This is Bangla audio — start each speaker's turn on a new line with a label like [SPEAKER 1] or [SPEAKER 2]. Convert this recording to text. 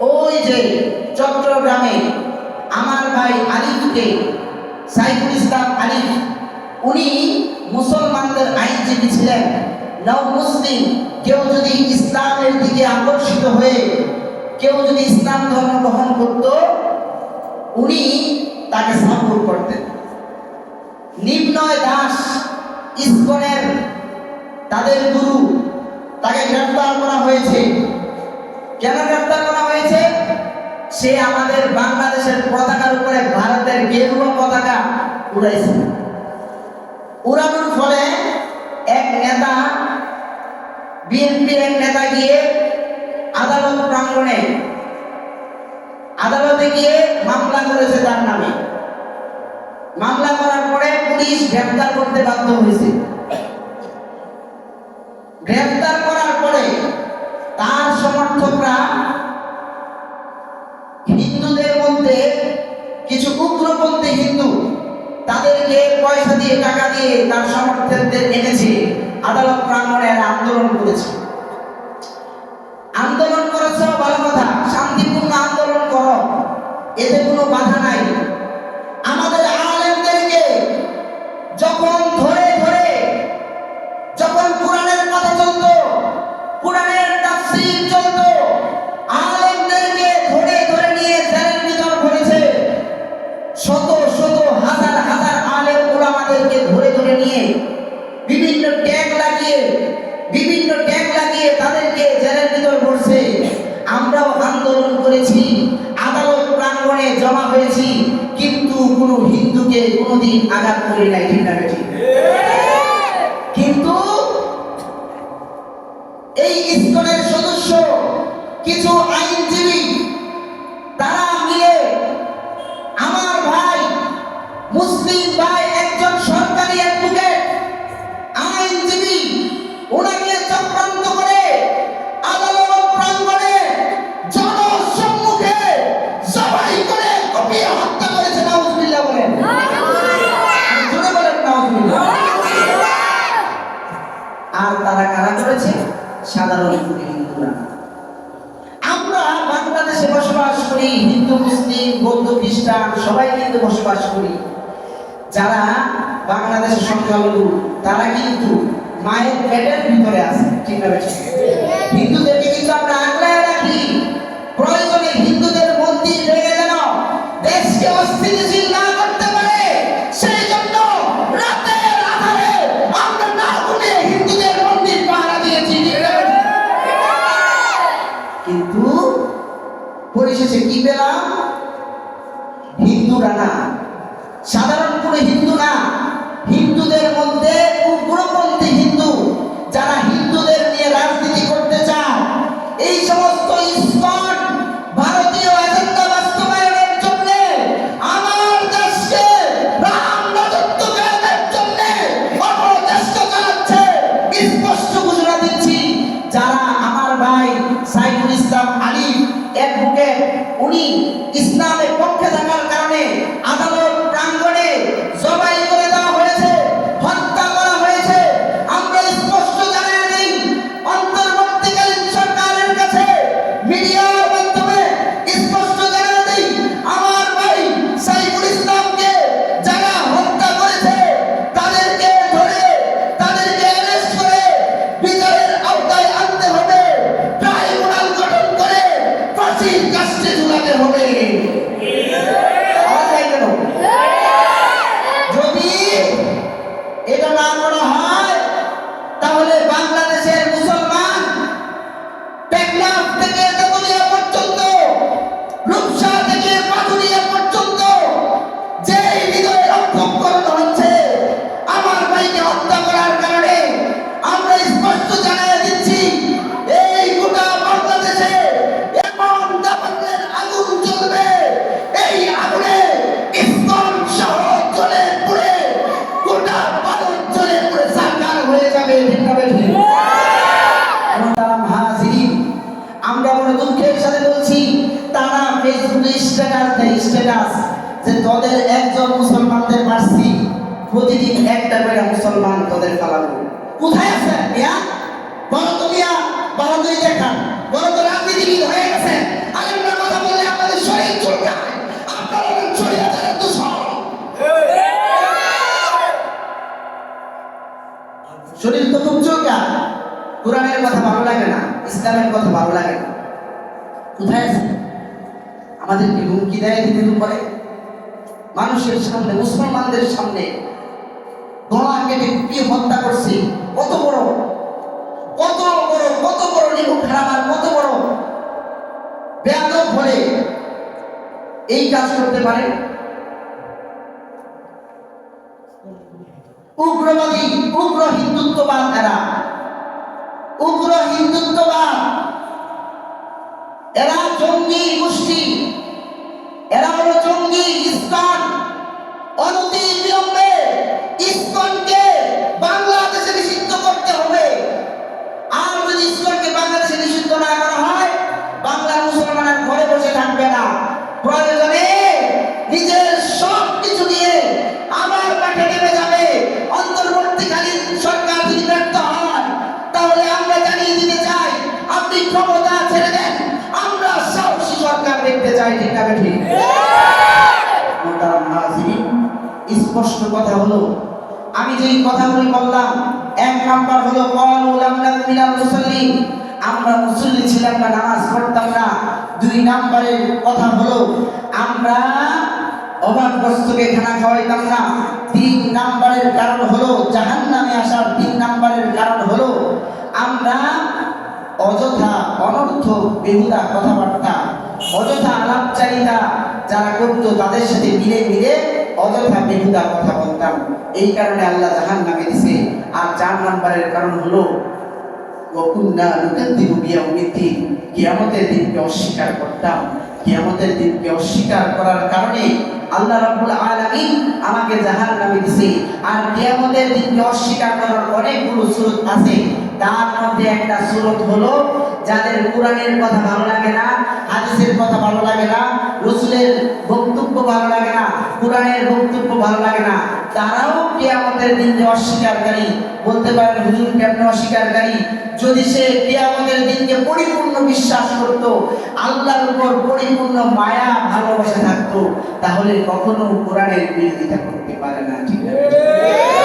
[SPEAKER 1] ওই যে চট্টগ্রামে আমার ভাই আলিফকে, সাইফুল ইসলাম আলিফ, উনি মুসলমানদের আইনজীবী ছিলেন। নব মুসলিম, কেউ যদি ইসলামের দিকে আকর্ষিত হয়ে কেউ যদি ইসলাম ধর্ম গ্রহণ করত, উনি তাকে সাপোর্ট করতেন। নিম্নয় দাস ইস্কনের তাদের গুরু, তাকে গ্রেফতার করা হয়েছে। কেন গ্রেফতার সে আমাদের বাংলাদেশের পতাকার উপরে ভারতের গেরুয়া পতাকা উড়াইছে। উড়ানোর ফলে এক নেতা, বিএনপির এক নেতা গিয়ে আদালত প্রাঙ্গণে, আদালতে গিয়ে মামলা করেছে তার নামে। মামলা করার পরে পুলিশ গ্রেফতার করতে বাধ্য হয়েছে। গ্রেফতার উগ্রপন্থী হিন্দু, তাদেরকে পয়সা দিয়ে, টাকা দিয়ে তার সমর্থকদের এনেছে। আদালত প্রাঙ্গণে আন্দোলন করেছে। আন্দোলন করেছ ভালো কথা, শান্তিপূর্ণ আন্দোলন করো, এতে কোনো বাধা নাই। আমাদের আলেমদেরকে যখন ধরে ধরে, যখন কোরআনের কথা চলতো, কোরআনের তাফসীর চলতো আলেমদেরকে ধরে ধরে নিয়ে জেলের ভিতর ভরেছে শত শত হাজার হাজার আলেম ওলামাদেরকে ধরে ধরে নিয়ে বিভিন্ন ট্যাগ লাগিয়ে বিভিন্ন ট্যাগ লাগিয়ে তাদেরকে জেলের ভিতর ভরছে আমরাও আন্দোলন করেছি আদালত প্রাঙ্গণে জমা হয়েছি কিন্তু কোনো হিন্দুকে কোনোদিন আঘাত করি নাই ঠিক না ঠিক কিন্তু এই ইস্কনের সদস্য কিছু আইনজীবী সাধারণ আমরা বাংলাদেশে বসবাস করি, হিন্দু, মুসলিম, বৌদ্ধ, খ্রিস্টান, সবাই কিন্তু বসবাস করি। যারা বাংলাদেশের সংখ্যালঘু, তারা কিন্তু মায়ের পেটের ভিতরে আছে। ঠিক না পরিশেষে কি পেলাম হিন্দুরা না সাধারণ কোনো হিন্দু না। হিন্দুদের মধ্যে উগ্রপন্থী হিন্দু। যারা হিন্দুদের নিয়ে রাজনীতি করতে চায়। এই সমস্ত ভারতীয় এজেন্ডা বাস্তবায়নের জন্য, আমার দেশকে জন্য চালাচ্ছে স্পষ্ট ঘোষণা দিচ্ছি, যারা উনি ইসলামের পক্ষে থাকার তোদের একজন মুসলমানদের মারছি প্রতিদিন একটা করে মুসলমান তোদের ফালাবো কোথায় আছে? মিয়া? বলো তো মিয়া, বলো তো দেখান বলো তো রাজনীতিবিদ হয়ে গেছে। আলেমরা কথা বললে আমাদের শরীর চুলকায়, আপনারা শরীর তো খুব চুলকায়। কোরআনের কথা ভালো লাগে না, ইসলামের কথা ভালো লাগে না। কোথায় আছে? আমাদের কি হুমকি দেয় দিতে করে মানুষের সামনে, মুসলমানদের সামনে গলা কেটে কুপিয়ে হত্যা করছে। কত বড় কত বড় কত বড় নিমুখ খারাপ কত বড় বেয়াদব হলে এই কাজ করতে পারে? উগ্রবাদী, উগ্র হিন্দুত্ববাদ এরা। উগ্র হিন্দুত্ববাদ। এরা জঙ্গি গোষ্ঠী। এরা হলো জঙ্গি ইস্কন। অনতি বিলম্বে ইসকনকে চাই ঠিক না ঠিক? স্পষ্ট কথা হলো, আমি যেই কথাগুলি বললাম, এক নাম্বার হলো নাকু আমরা মুসল্লি ছিলাম না, নামাজ পড়তাম না। দুই নাম্বারের কথা হলো, আমরা অভাবগ্রস্তকে খানা খাওয়াইতাম না। তিন নাম্বারের কারণ হলো, জাহান্নামে আসার তিন নাম্বারের কারণ হলো, আমরা অযথা, অনর্থ, বেহুদা কথাবার্তা অযথা আলাপচারিতা যারা করতো, তাদের সাথে মিলে মিলে অযথা বেহুদা কথা বলতাম। এই কারণে আল্লাহ জাহান নামে দিছে। আর চার নাম্বারের কারণ হলো কিয়ামতের দিনকে অস্বীকার করতাম। কিয়ামতের দিনকে অস্বীকার করার কারণে আল্লাহ রাব্বুল আলামিন আমাকে জাহান্নামে দিছে। আর কিয়ামতের দিনকে অস্বীকার করার অনেকগুলো সুরত আছে। তার মধ্যে একটা সুরত হলো, যাদের কোরআনের কথা ভালো লাগে না, হাদিসের কথা ভালো লাগে না, রসুলের বক্তব্য ভালো লাগে না, কোরআনের বক্তব্য ভালো লাগে না, তারাও কিয়ামতের দিনকে অস্বীকারকারী বলতে পারেন হুজুর কেমন অস্বীকারকারী যদি সে কিয়ামতের দিনকে পরিপূর্ণ বিশ্বাস করত, আল্লাহর উপর পরিপূর্ণ মায়া, ভালোবাসা থাকতো, তাহলে কখনো কোরআনের বিরোধিতা করতে পারে না, ঠিক আছে